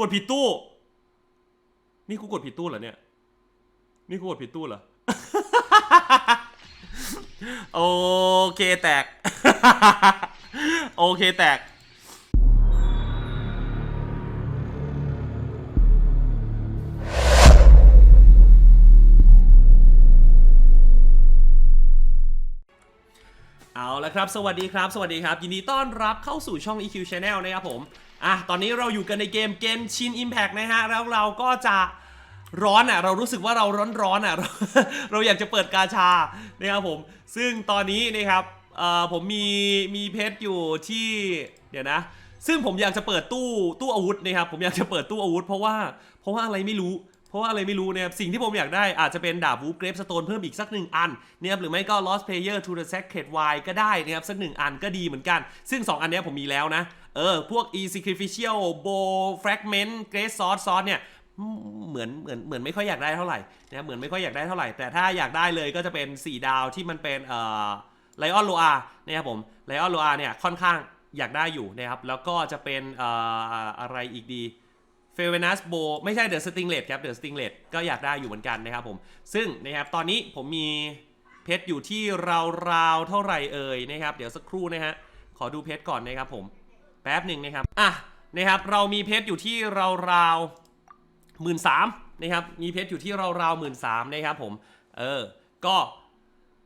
กดผิดตู้ นี่กูกดผิดตู้เหรอเนี่ย นี่กูกดผิดตู้เหรอ โอเคแตก โอเคแตกเอาละครับ สวัสดีครับ สวัสดีครับ ยินดีต้อนรับเข้าสู่ช่อง EQ Channel นะครับผม อะตอนนี้เราอยู่กันในเกม Genshin Impact นะฮะ แล้วเราก็จะร้อนอะ เรารู้สึกว่าเราร้อนร้อนๆอะ เราอยากจะเปิดกาชานะครับผม ซึ่งตอนนี้นะครับเอ่อผมมีมีเพชรอยู่ที่เดี๋ยวนะ ซึ่งผมอยากจะเปิดตู้ตู้อาวุธนะครับ ผมอยากจะเปิดตู้อาวุธ เพราะว่าเพราะว่าอะไรไม่รู้เพราะว่าอะไรไม่รู้นะครับสิ่งที่ผมอยากได้อาจจะเป็นดาบวูฟเกรฟสโตนเพิ่มอีกสักหนึ่งอันนะครับหรือไม่ก็ lost player to the sacred wine ก็ได้นะครับสักหนึ่งอันก็ดีเหมือนกัน ซึ่ง 2 อันนี้ผมมีแล้วนะ เออ พวก e sacrificial bow fragment great sword sword เนี่ยเหมือนเหมือนเหมือนไม่ค่อยอยากได้เท่าไหร่นะครับเหมือนไม่ค่อยอยากได้เท่าไหร่ แต่ถ้าอยากได้เลยก็จะเป็น 4 ดาวที่มันเป็นเอ่อไลออนโลอานะครับผมไลออนโลอาเนี่ยค่อนข้างอยากได้อยู่นะครับแล้วก็จะเป็นเอ่ออะไรอีกดีเฟเวนัสโบไม่ใช่เดอะสติงเลดครับเดอะสติงเลดก็อยากได้อยู่เหมือนกันนะครับผมซึ่งนะครับตอนนี้ผมมีเพชรอยู่ที่ราวๆเท่าไหร่เอ่ยนะครับ เดี๋ยวสักครู่นะฮะขอดูเพชรก่อนนะครับผม แป๊บหนึ่งนะครับ อะ นะครับ เรามีเพชรอยู่ที่ราวราวหมื่นสามนะครับ มีเพชรอยู่ที่ราวราวหมื่นสามนะครับผม เออ ก็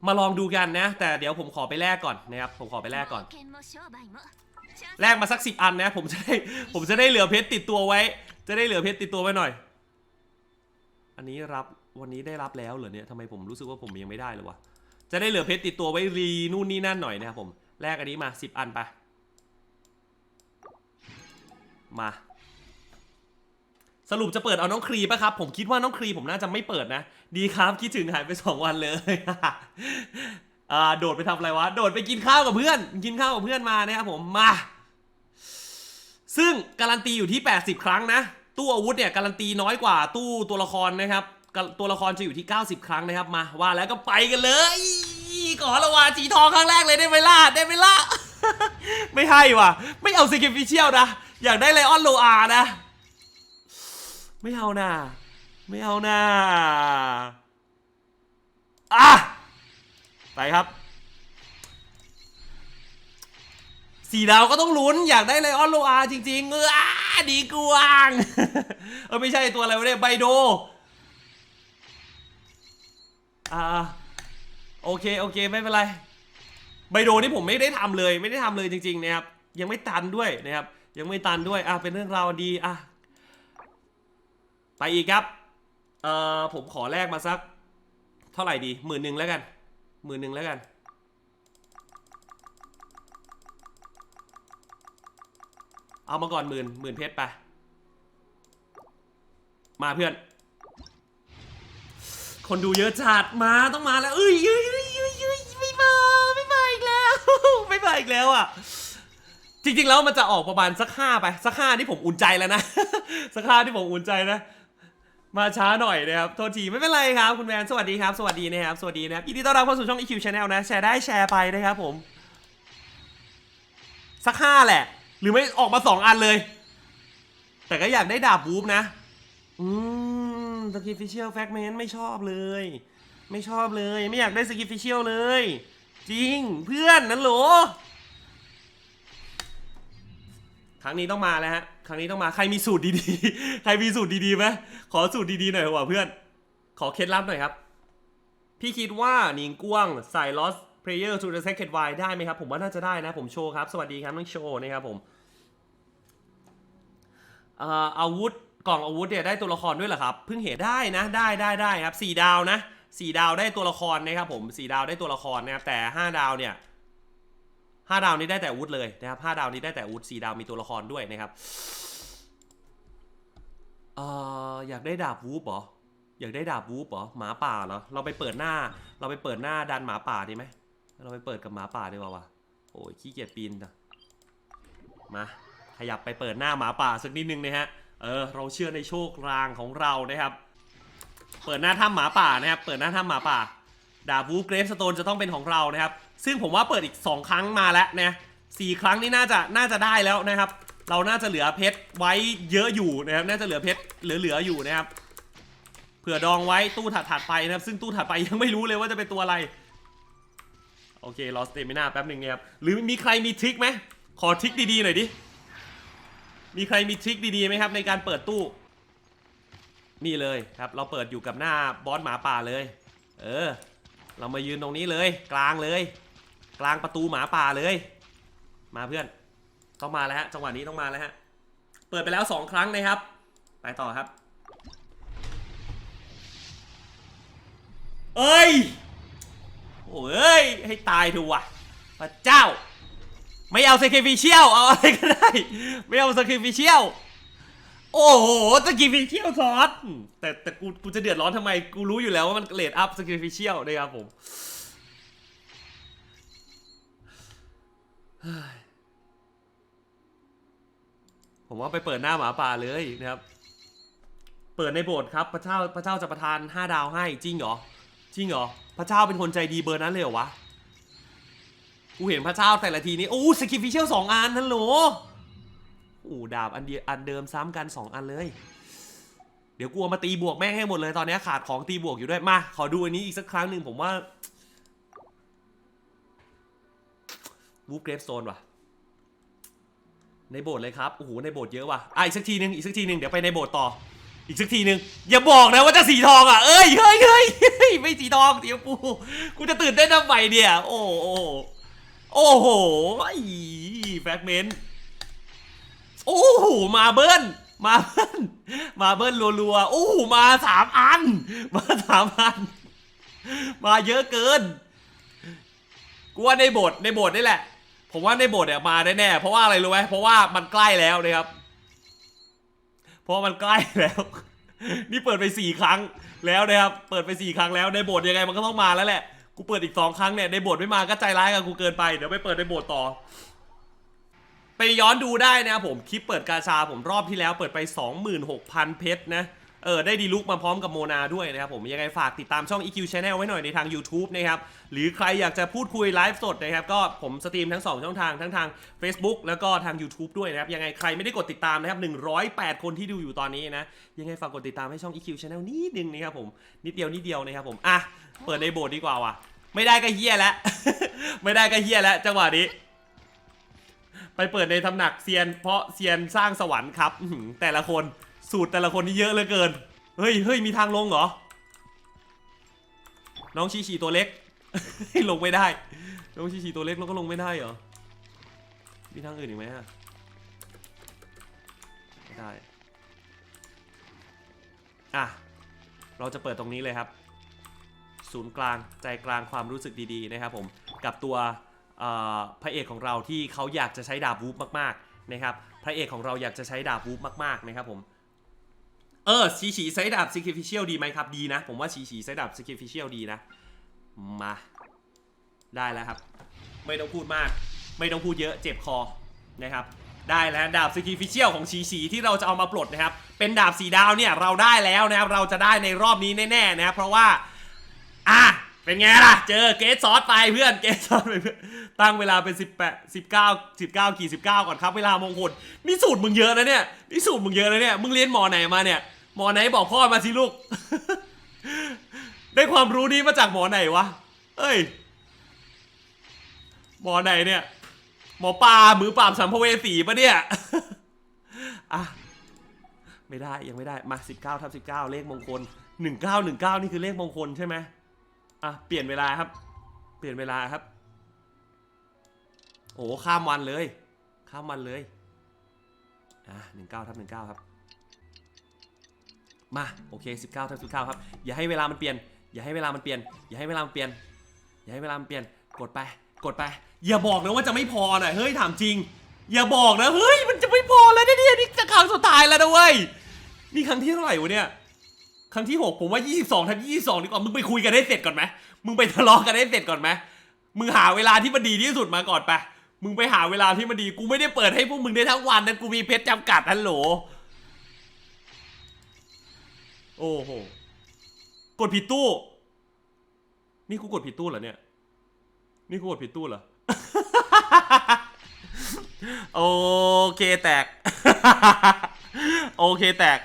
มาลองดูกันนะ แต่เดี๋ยวผมขอไปแลกก่อนนะครับ ผมขอไปแลกก่อน แลกมาสักสิบอันนะ ผมจะได้ ผมจะได้เหลือเพชรติดตัวไว้ จะได้เหลือเพชรติดตัวไว้หน่อย อันนี้รับวันนี้ได้รับแล้วเหรอเนี่ยทำไมผมรู้สึกว่าผมยังไม่ได้เลยวะ จะได้เหลือเพชรติดตัวไว้รีนู่นนี่นั่นหน่อยนะครับผม แลกอันนี้มาสิบอันไป มา สรุปจะเปิดเอาน้องครีปะครับ ผมคิดว่าน้องครีผมน่าจะไม่เปิดนะ ดีครับคิดถึงหายไปสองวันเลยอ่าโดดไปทำอะไรวะ โดดไปกินข้าวกับเพื่อน กินข้าวกับเพื่อนมานะครับผมมา ซึ่งการันตีอยู่ที่ 80 ครั้งนะ ตู้อาวุธเนี่ยการันตีน้อยกว่าตู้ตัวละครนะครับตัวละครจะอยู่ที่ 90 ครั้งนะครับมาว่าแล้วก็ไปกันเลยขอละวาจีทองครั้งแรกเลยได้ไหมล่ะได้ไหมล่ะ ไม่ให้ว่ะ ไม่เอาซิกิฟิเชียลนะ อยากได้ไลออนโลอานะ ไม่เอานะไม่เอานะอะไปครับสี่ดาวก็ต้องลุ้นอยากได้ไลออนโลอาจริงๆเอออ่าดีกวางเออไม่ใช่ตัวอะไรวะเนี่ยไบโดอ่าโอเคโอเคไม่เป็นไรไบโดนี่ผมไม่ได้ทำเลยไม่ได้ทำเลยจริงๆนะครับยังไม่ตันด้วยนะครับ ยังไม่ตันด้วยอะเป็นเรื่องราวดีอะไปอีกครับเอ่อผมขอแลกมาสัก เท่าไหร่ดีหมื่นหนึ่งแล้วกันหมื่นหนึ่งแล้วกัน เอามาก่อนหมื่นหมื่นเพชรไปมาเพื่อน คนดูเยอะจัดมาต้องมาแล้วเอ้ยเอ้ยเอ้ยเอ้ยเอ้ยไม่มาไม่มาอีกแล้วไม่มาอีกแล้วอะ จริงๆแล้วมันจะออกประมาณสักห้าไปสักห้าที่ผมอุ่นใจแล้วนะ สักห้าที่ผมอุ่นใจนะ มาช้าหน่อยนะครับโทษทีไม่เป็นไรครับคุณแมนสวัสดีครับ สวัสดีนะครับสวัสดีนะครับยินดีต้อนรับเข้าสู่ช่อง EQ Channel นะแชร์ได้แชร์ไปนะครับผม สักห้าแหละ หรือไม่ออกมาสองอันเลย แต่ก็อยากได้ดาบบูฟนะ อืมสกิฟิเชียลแฟกเมนไม่ชอบเลย ไม่ชอบเลย ไม่อยากได้สกิฟิเชียลเลย จริงเพื่อนนั่นโหล ครั้งนี้ต้องมาแล้วฮะ ครั้งนี้ต้องมา ใครมีสูตรดีๆ ใครมีสูตรดีๆไหมขอสูตรดีๆหน่อยว่ะเพื่อน ขอเคล็ดลับหน่อยครับ พี่คิดว่าหนิงกว้างใส่ lost player to the second w i ได้ไหมครับ ผมว่าน่าจะได้นะ ผมโชว์ครับ สวัสดีครับน้องโชว์นะครับผมอ่ออาวุธกล่องอาวุธเนี่ยได้ตัวละครด้วยเหรอครับ เพิ่งเห็นได้นะ ได้ได้ได้ครับสี่ดาวนะสี่ดาวได้ตัวละครนะครับผมสี่ดาวได้ตัวละครนะครับแต่ห้าดาวเนี่ย ห้าดาวนี้ได้แต่อาวุธเลยนะครับห้าดาวนี้ได้แต่อาวุธสี่ดาวมีตัวละครด้วยนะครับเอ่ออยากได้ดาบวูฟเหรออยากได้ดาบวูฟเหรอหมาป่าเหรอเราไปเปิดหน้า เราไปเปิดหน้าดันหมาป่าดีไหมเราไปเปิดกับหมาป่าดีกว่าวะโอ้ยขี้เกียจปีนนะมาขยับไปเปิดหน้าหมาป่าสักนิดนึงนะฮะเออเราเชื่อในโชครางของเรานะครับ เปิดหน้าถ้ำหมาป่านะครับ เปิดหน้าถ้ำหมาป่า ดาบวูฟเกรฟสโตนจะต้องเป็นของเรานะครับ ซึ่งผมว่าเปิดอีก 2 ครั้งมาแล้วนะสี่ครั้งนี่น่าจะน่าจะได้แล้วนะครับ เราน่าจะเหลือเพชรไว้เยอะอยู่นะครับ น่าจะเหลือเพชรเหลือๆอยู่นะครับ เผื่อดองไว้ตู้ถัดๆไปนะครับ ซึ่งตู้ถัดไปยังไม่รู้เลยว่าจะเป็นตัวอะไร โอเครอสเตมินาแป๊บหนึ่งนะครับ หรือมีใครมีทริคไหมขอทริคดีๆหน่อยดิ มีใครมีทริคดีๆไหมครับ ในการเปิดตู้ นี่เลยครับ เราเปิดอยู่กับหน้าบอสหมาป่าเลย เออ เรามายืนตรงนี้เลย กลางเลย กลางประตูหมาป่าเลย มาเพื่อนต้องมาแล้วฮะจังหวะนี้ต้องมาแล้วฮะเปิดไปแล้วสองครั้งนะครับ ไปต่อครับ เอ้ยโอ้ยให้ตายเถอะวะพระเจ้า ไม่เอา sacrificial เอาอะไรก็ได้ ไม่เอา sacrificial โอ้โห sacrificial ซอสอืมแต่แต่กูกูจะเดือดร้อนทำไมกูรู้อยู่แล้วว่ามันเลดอัพ sacrificial นะครับผมเฮ้ย ผมว่าไปเปิดหน้าหมาป่าเลยนะครับ เปิดในโบสถ์ครับพระเจ้าพระเจ้าจะประทาน5ดาวให้จริงเหรอจริงเหรอพระเจ้าเป็นคนใจดีเบอร์นั้นเลยเหรอวะกูเห็นพระเจ้าแต่ละทีนี้โอ้สกิฟิเชียลสองอันนั่นโหลโอ้ดาบอันเดียอันเดิมซ้ำกันสองอันเลย เดี๋ยวกูเอามาตีบวกแม่งให้หมดเลยตอนนี้ขาดของตีบวกอยู่ด้วยมาขอดูอันนี้อีกสักครั้งหนึ่งผมว่า วูฟเกรฟโซนว่ะ ในโบสถ์เลยครับ โอ้โห ในโบสถ์เยอะว่ะ อะ อีกสักทีหนึง อีกสักทีหนึง เดี๋ยวไปในโบสถ์ต่อ อีกสักทีหนึ่งอย่าบอกนะว่าจะสีทองอะ เอ้ย เฮ้ยเฮ้ยเฮ้ยไม่สีทองเดี๋ยวปูกูจะตื่นเต้นทำไมเนี่ย โอ้โหโอ้โหไอ้แฟกเมนต์โอ้โห มาเบิ้ล มาเบิ้ล มาเบิ้ลรัวๆ โอ้มาสามอัน มาสามอัน มาเยอะเกิน กูว่าในโบทในโบทนี่แหละ ผมว่าในโบทเนี่ยมาแน่ๆเพราะว่าอะไรรู้ไหมเพราะว่ามันใกล้แล้วนะครับ เพราะมันใกล้แล้ว นี่เปิดไปสี่ครั้งแล้วนะครับ เปิดไปสี่ครั้งแล้วในโบทยังไงมันก็ต้องมาแล้วแหละ กูเปิดอีกสองครั้งเนี่ยในโบทไม่มาก็ใจร้ายกับกูเกินไปเดี๋ยวไปเปิดในโบทต่อ ไปย้อนดูได้นะครับผมคลิปเปิดกาชาผมรอบที่แล้ว เปิดไป 26,000 เพชรนะ เออได้ดีลุกมาพร้อมกับโมนาด้วยนะครับผมยังไงฝากติดตามช่อง EQ Channel ไว้หน่อยในทาง YouTube นะครับหรือใครอยากจะพูดคุยไลฟ์สดนะครับก็ผมสตรีมทั้ง 2 ช่องทางทั้งทาง Facebook แล้วก็ทาง YouTube ด้วยนะครับยังไงใครไม่ได้กดติดตามนะครับ108 คนที่ดูอยู่ตอนนี้นะยังไงฝากกดติดตามให้ช่อง EQ Channel นิดนึงนะครับผมนิดเดียวนิดเดียวนะครับผมอะเปิดในโบสถ์ดีกว่าว่ะไม่ได้ก็เฮียแล้ว ไม่ได้ก็เฮียแล้วจังหวะนี้ ไปเปิดในตำหนักเซียน เพราะเซียนสร้างสวรรค์ครับแต่ละคน สูตรแต่ละคนนี่เยอะเหลือเกิน เฮ้ยเฮ้ยมีทางลงเหรอ น้องชีชีตัวเล็ก ลงไม่ได้ น้องชีชีตัวเล็กเราก็ลงไม่ได้เหรอ มีทางอื่นอีกไหมอะไม่ได้ อะ เราจะเปิดตรงนี้เลยครับ ศูนย์กลางใจกลางความรู้สึกดีๆนะครับผม กับตัวพระเอกของเราที่เขาอยากจะใช้ดาบวูฟมากๆนะครับ พระเอกของเราอยากจะใช้ดาบวูฟมากๆนะครับผม เออชีฉีใช้ดาบ sacrificial ดีไหมครับ ดีนะ ผมว่าชีฉีใช้ดาบ sacrificial ดีนะ มา ได้แล้วครับ ไม่ต้องพูดมาก ไม่ต้องพูดเยอะเจ็บคอนะครับได้แล้วดาบ sacrificial ของชีฉีที่เราจะเอามาปลดนะครับ เป็นดาบสีดาวเนี่ยเราได้แล้วนะครับ เราจะได้ในรอบนี้แน่ๆนะครับเพราะว่า อะ เป็นไงล่ะ เจอเกสซอสไปเพื่อนเกสซอสไปเพื่อนตั้งเวลาเป็น 18 19 19กี่19 ก่อนครับ เวลามงคลนี่สูตรมึงเยอะนะเนี่ยนี่สูตรมึงเยอะนะเนี่ยมึงเรียนหมอไหนมาเนี่ย หมอไหนบอกพ่อมาสิลูก ได้ความรู้นี้มาจากหมอไหนวะ เอ้ย หมอไหนเนี่ย หมอปลามือปราบสัมภเวสีปะเนี่ย อะ ไม่ได้ยังไม่ได้ มา 19ทับ19 เลขมงคล 1919 นี่คือเลขมงคลใช่ไหมอะ เปลี่ยนเวลาครับ เปลี่ยนเวลาครับ โอ้ข้ามวันเลย ข้ามวันเลย อะ19ทับ19 ครับ มาโอเค 19ทับ19ครับอย่าให้เวลามันเปลี่ยน อย่าให้เวลามันเปลี่ยน อย่าให้เวลามันเปลี่ยน อย่าให้เวลามันเปลี่ยน กดไป กดไป อย่าบอกนะว่าจะไม่พอน่ะเฮ้ยถามจริง อย่าบอกนะเฮ้ยมันจะไม่พอแล้วเนี่ยนี่จะครั้งสุดท้ายแล้วนะเว้ยนี่ครั้งที่เท่าไหร่วะเนี่ยครั้งที่ 6 ผมว่า 22ทับ22ดีกว่ามึงไปคุยกันให้เสร็จก่อนไหมมึงไปทะเลาะกันให้เสร็จก่อนไหมมึงหาเวลาที่มันดีที่สุดมาก่อนไปมึงไปหาเวลาที่มันดี กูไม่ได้เปิดให้พวกมึงได้ทั้งวันนะ กูมีเพชรจำกัดฮัลโหล โอ้โห กดผิดตู้ นี่กูกดผิดตู้เหรอเนี่ย นี่กูกดผิดตู้เหรอ โอเคแตก โอเคแตก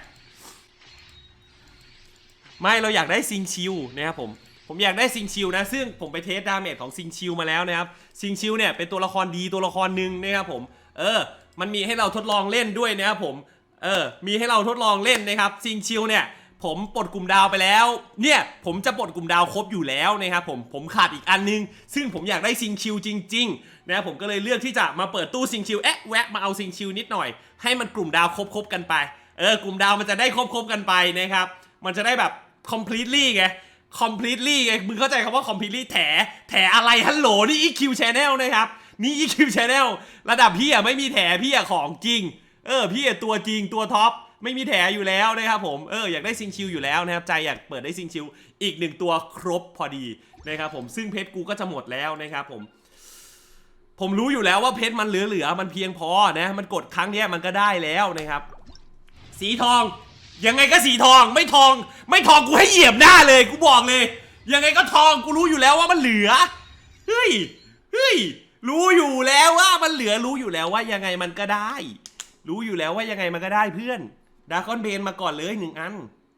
ไม่เราอยากได้ซิงชิวนะครับผม ผมอยากได้ซิงชิวนะ ซึ่งผมไปเทสดาเมจของซิงชิวมาแล้วนะครับ ซิงชิวเนี่ยเป็นตัวละครดีตัวละครหนึ่งนะครับผม เออ มันมีให้เราทดลองเล่นด้วยนะครับผม เออ มีให้เราทดลองเล่นนะครับ ซิงชิวเนี่ย ผมปลดกลุ่มดาวไปแล้ว เนี่ยผมจะปลดกลุ่มดาวครบอยู่แล้วนะครับผมผมขาดอีกอันนึง ซึ่งผมอยากได้ซิงชิวจริงๆนะครับผมก็เลยเลือกที่จะมาเปิดตู้ซิงชิวเอ๊ะแวะมาเอาซิงชิวนิดหน่อย ให้มันกลุ่มดาวครบๆกันไปเออกลุ่มดาวมันจะได้ครบๆกันไปนะครับมันจะได้แบบ completely ไง completely ไงมึงเข้าใจคำว่า completely แถแถอะไรฮัลโหลนี่ EQ Channel นะครับนี่ EQ Channel ระดับพี่อะไม่มีแถพี่อะของจริง เออพี่อะตัวจริงตัวท็อป ไม่มีแถอยู่แล้วนะครับผมเอออยากได้ซิงชิวอยู่แล้วนะครับใจอยากเปิดได้ซิงชิวอีกหนึ่งตัวครบพอดีนะครับผมซึ่งเพชรกูก็จะหมดแล้วนะครับผม ผมรู้อยู่แล้วว่าเพชรมันเหลือๆมันเพียงพอนะมันกดครั้งนี้มันก็ได้แล้วนะครับ สีทองยังไงก็สีทองไม่ทอง ไม่ทองกูให้เหยียบหน้าเลยกูบอกเลย ยังไงก็ทองกูรู้อยู่แล้วว่ามันเหลือเฮ้ยเฮ้ยรู้อยู่แล้วว่ามันเหลือรู้อยู่แล้วว่ายังไงมันก็ได้ รู้อยู่แล้วว่ายังไงมันก็ได้เพื่อน ดากอนเบนมาก่อนเลยหนึ่งอัน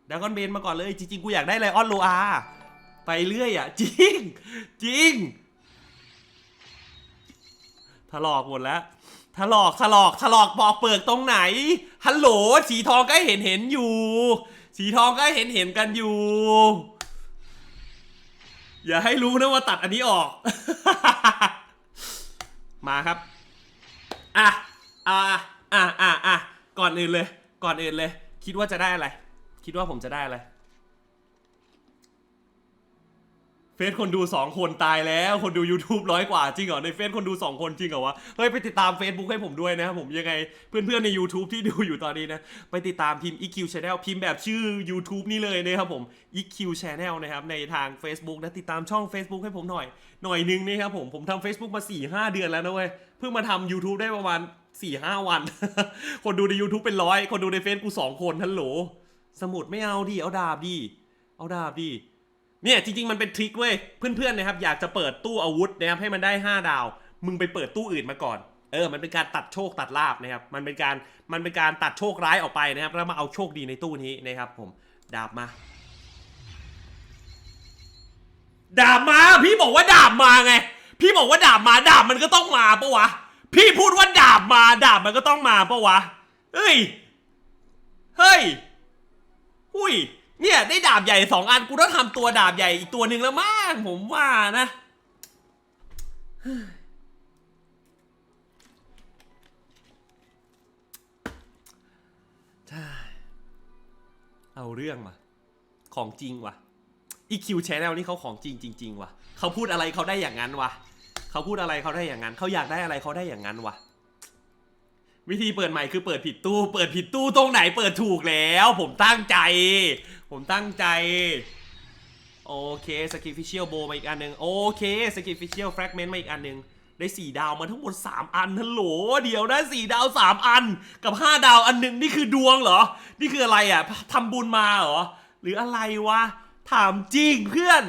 ดากอนเบนมาก่อนเลย จริงๆ กูอยากได้ไลออนโลอาไปเรื่อยอะ จริง จริงถลอกหมดแล้วถลอกถลอกถลอกปอกเปลือกตรงไหน ฮัลโหล สีทองก็เห็นเห็นอยู่ สีทองก็เห็นเห็นกันอยู่ อย่าให้รู้นะว่าตัดอันนี้ออก มาครับ อะ อะ อะ อะ อะ ก่อนอื่นเลย ก่อนอื่นเลย คิดว่าจะได้อะไร คิดว่าผมจะได้อะไร เฟซคนดู 2 คนตายแล้ว คนดู YouTube ร้อยกว่าจริงเหรอ ในเฟซคนดู 2 คนจริงเหรอวะ เฮ้ย ไปติดตาม Facebook ให้ผมด้วยนะครับผมยังไงเพื่อนๆใน YouTube ที่ดูอยู่ตอนนี้นะ ไปติดตามพิมพ์ EQ Channel พิมพ์แบบชื่อ YouTube นี่เลยนะครับผม EQ Channel นะครับในทาง Facebook นะติดตามช่อง Facebook ให้ผมหน่อย หน่อยนึงนะครับผมผมทำ Facebook มา4-5 เดือนแล้วนะเว้ยเพิ่งมาทำ YouTube ได้ประมาณ 4-5วัน คนดูใน YouTube เป็นร้อย คนดูในเฟซกูสองคนฮัลโหล สมุดไม่เอาดิ เอาดาบดิ เอาดาบดิ เนี่ยจริง ๆ มันเป็นทริคเว้ย เพื่อนๆนะครับอยากจะเปิดตู้อาวุธนะครับให้มันได้ 5 ดาว มึงไปเปิดตู้อื่นมาก่อน เออ มันเป็นการตัดโชคตัดลาบนะครับ มันเป็นการ มันเป็นการตัดโชคร้ายออกไปนะครับ แล้วมาเอาโชคดีในตู้นี้นะครับ ผม ดาบมา ดาบมา พี่บอกว่าดาบมาไง พี่บอกว่าดาบมา ดาบมันก็ต้องมาปะวะ พี่พูดว่าดาบมาดาบมันก็ต้องมาปะวะ เฮ้ย เฮ้ย อุ้ย เนี่ยได้ดาบใหญ่สองอันกูต้องทำตัวดาบใหญ่อีกตัวหนึ่งแล้วมั้งผมว่านะ เอาเรื่องว่ะ ของจริงว่ะ EQ Channel นี่เขาของจริงจริงๆว่ะเขาพูดอะไรเขาได้อย่างนั้นว่ะ เขาพูดอะไรเขาได้อย่างนั้นเขาอยากได้อะไรเขาได้อย่างนั้นวะวิธีเปิดใหม่คือเปิดผิดตู้ เปิดผิดตู้ตรงไหนเปิดถูกแล้ว ผมตั้งใจ ผมตั้งใจ โอเคสกิฟิเชียลโบมาอีกอันหนึ่งโอเคสกิฟฟิเชียลแฟกเมนต์มาอีกอันหนึ่งได้ 4 ดาวมาทั้งหมด 3 อันฮัลโหลเดี๋ยวนะ4ดาว 3 อัน กับ 5 ดาวอันหนึ่งนี่คือดวงเหรอ นี่คืออะไรอะทำบุญมาเหรอ หรืออะไรวะ ถามจริงเพื่อน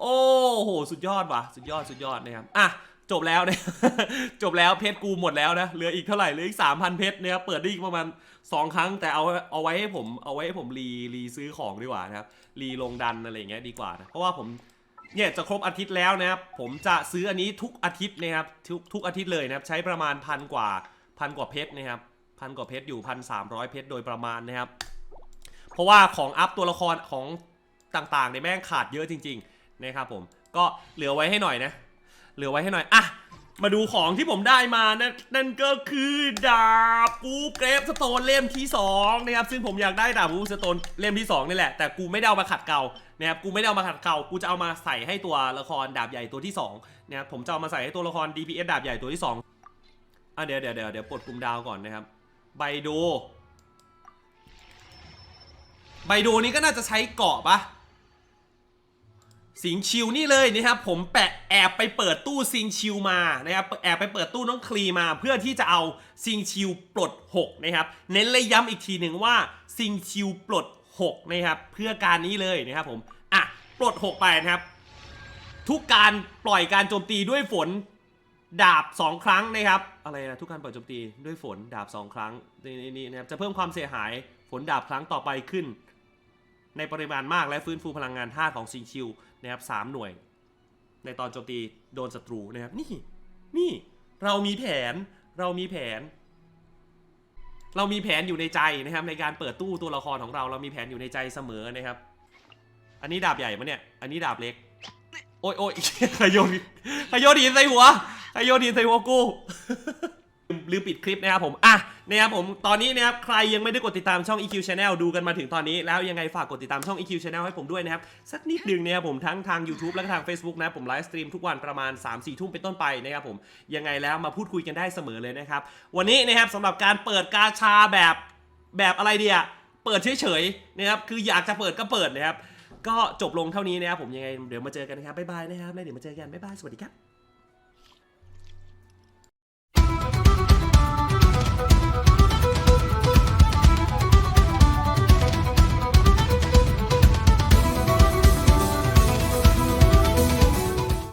โอ้โห สุดยอดว่ะ สุดยอด สุดยอดนะครับ อะ จบแล้วเนี่ย จบแล้วเพชรกูหมดแล้วนะ เหลืออีกเท่าไหร่ เหลืออีก 3,000 เพชรนะครับ เปิดได้อีกประมาณ 2 ครั้ง แต่เอา เอาไว้ให้ผม เอาไว้ให้ผมรี รีซื้อของดีกว่านะครับ รีลงดันอะไรอย่างเงี้ยดีกว่านะ เพราะว่าผม เนี่ยจะครบอาทิตย์แล้วนะครับ ผมจะซื้ออันนี้ทุกอาทิตย์นะครับ ทุกทุกอาทิตย์เลยนะครับ ใช้ประมาณพันกว่าพันกว่าเพชรนะครับ พันกว่าเพชรอยู่พันสามร้อยเพชรโดยประมาณนะครับ เพราะว่าของอัพตัวละครของต่างๆในแม่งขาดเยอะจริง ๆ นะครับผมก็เหลือไว้ให้หน่อยนะ เหลือไว้ให้หน่อยอะมาดูของที่ผมได้มานะนั่นก็คือดาบปูเกรฟสโตนเล่มที่2นะครับซึ่งผมอยากได้ดาบปูสโตนเล่มที่2นี่แหละแต่กูไม่ได้เอามาขัดเกลานะครับกูไม่ได้เอามาขัดเกลากูจะเอามาใส่ให้ตัวละครดาบใหญ่ตัวที่2นะครับผมจะเอามาใส่ให้ตัวละคร DPS ดาบใหญ่ตัวที่2อะเดี๋ยวเดี๋ยวเดี๋ยวเดี๋ยวปลดกลุ่มดาวก่อนนะครับไบโดไบโดนี้ก็น่าจะใช้เกาะปะ สิงชิวนี่เลยนะครับผมแปะแอบไปเปิดตู้ซิงชิวมานะครับแอบไปเปิดตู้น้องคลีมา เพื่อที่จะเอาซิงชิวปลด6นะครับเน้นเลยย้ำอีกทีหนึ่งว่าซิงชิวปลด6นะครับเพื่อการนี้เลยนะครับผมอะปลด 6 ไปนะครับ ทุกการปล่อยการโจมตีด้วยฝนดาบ 2 ครั้งนะครับอะไรนะทุกการเปิดโจมตีด้วยฝนดาบ 2 ครั้งนี่นี่นะครับจะเพิ่มความเสียหายฝนดาบครั้งต่อไปขึ้น ในปริมาณมากและฟื้นฟูพลังงานธาตุของซิงคิว นะครับสามหน่วย ในตอนโจมตีโดนศัตรูนะครับ นี่ นี่ เรามีแผน เรามีแผน เรามีแผนอยู่ในใจนะครับ ในการเปิดตู้ตัวละครของเรา เรามีแผนอยู่ในใจเสมอนะครับ อันนี้ดาบใหญ่ปะเนี่ย อันนี้ดาบเล็ก โอ้ยโอ้ยขยโยนขยโยนหินใส่หัวขยโยนหินใส่หัวกูลืมลืมปิดคลิปนะครับผม อะ นะครับผมตอนนี้นะครับใครยังไม่ได้กดติดตามช่อง EQ Channel ดูกันมาถึงตอนนี้แล้วยังไงฝากกดติดตามช่อง EQ Channel ให้ผมด้วยนะครับสักนิดหนึ่งนะครับผมทั้งทาง YouTube และก็ทาง Facebook นะผมไลฟ์สตรีมทุกวันประมาณ 3-4 ทุ่มเป็นต้นไปนะครับผมยังไงแล้วมาพูดคุยกันได้เสมอเลยนะครับวันนี้นะครับสำหรับการเปิดกาชาแบบแบบอะไรเดียเปิดเฉยๆนะครับคืออยากจะเปิดก็เปิดนะครับก็จบลงเท่านี้นะครับผมยังไงเดี๋ยวมาเจอกันนะครับบ๊ายบายนะครับแล้วเดี๋ยวมาเจอกันบ๊ายบายสวัสดีครับ